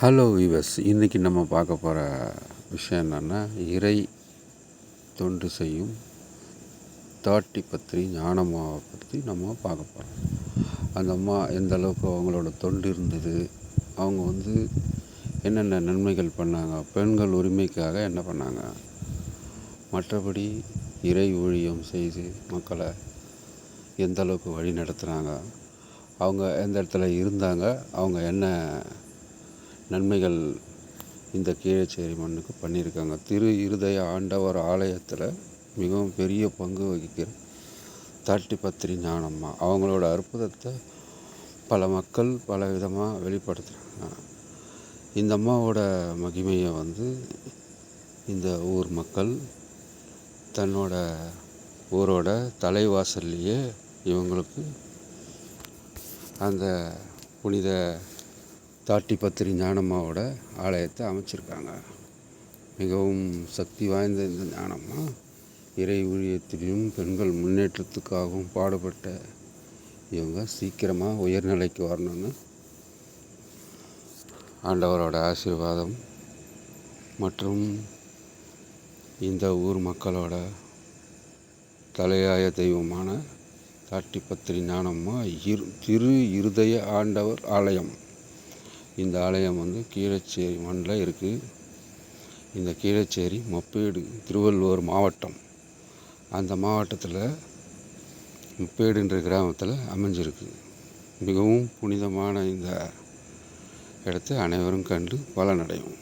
Hello விவஸ் இன்றைக்கி நம்ம பார்க்க போகிற விஷயம் என்னென்னா இறை தொண்டு செய்யும் தாட்டி பத்திரி ஞானம்மாவை பற்றி நம்ம பார்க்க போகிறோம் அந்த அம்மா எந்த அளவுக்கு அவங்களோட தொண்டு இருந்தது அவங்க வந்து என்னென்ன நன்மைகள் பண்ணாங்க பெண்கள் உரிமைக்காக என்ன பண்ணாங்க மற்றபடி இறை ஊழியம் செய்து மக்களை எந்த அளவுக்கு வழி நடத்துகிறாங்க அவங்க எந்த இடத்துல இருந்தாங்க அவங்க என்ன நன்மைகள் இந்த கீழச்சேரி மண்ணுக்கு பண்ணியிருக்காங்க. திரு இருதய ஆண்டவர் ஆலயத்தில் மிகவும் பெரிய பங்கு வகிக்கிற தாட்டி பத்திரி ஞானம்மா. அவங்களோட அற்புதத்தை பல மக்கள் பல விதமாக வெளிப்படுத்துகிறாங்க இந்த அம்மாவோட மகிமையை வந்து இந்த ஊர் மக்கள் தன்னோட ஊரோட தலைவாசல்லையே இவங்களுக்கு அந்த புனித தாட்டி பத்திரி ஞானம்மாவோட ஆலயத்தை அமைச்சிருக்காங்க. மிகவும் சக்தி வாய்ந்த இந்த ஞானம்மா. இறை ஊழியத்திலும் பெண்கள் முன்னேற்றத்துக்காகவும் பாடுபட்ட இவங்க சீக்கிரமாக உயர்நிலைக்கு வரணும்னு ஆண்டவரோட ஆசீர்வாதம் மற்றும் இந்த ஊர் மக்களோட தலையாய தெய்வமான தாட்டிப்பத்திரி ஞானம்மா இரு திரு இருதய ஆண்டவர் ஆலயம். இந்த ஆலயம் வந்து கீழச்சேரி மண்ணில் இருக்குது இந்த கீழச்சேரி மப்பேடு திருவள்ளுவர் மாவட்டம். அந்த மாவட்டத்தில் முப்பேடுன்ற கிராமத்தில் அமைஞ்சிருக்கு. மிகவும் புனிதமான இந்த இடத்தை அனைவரும் கண்டு பலனடையும்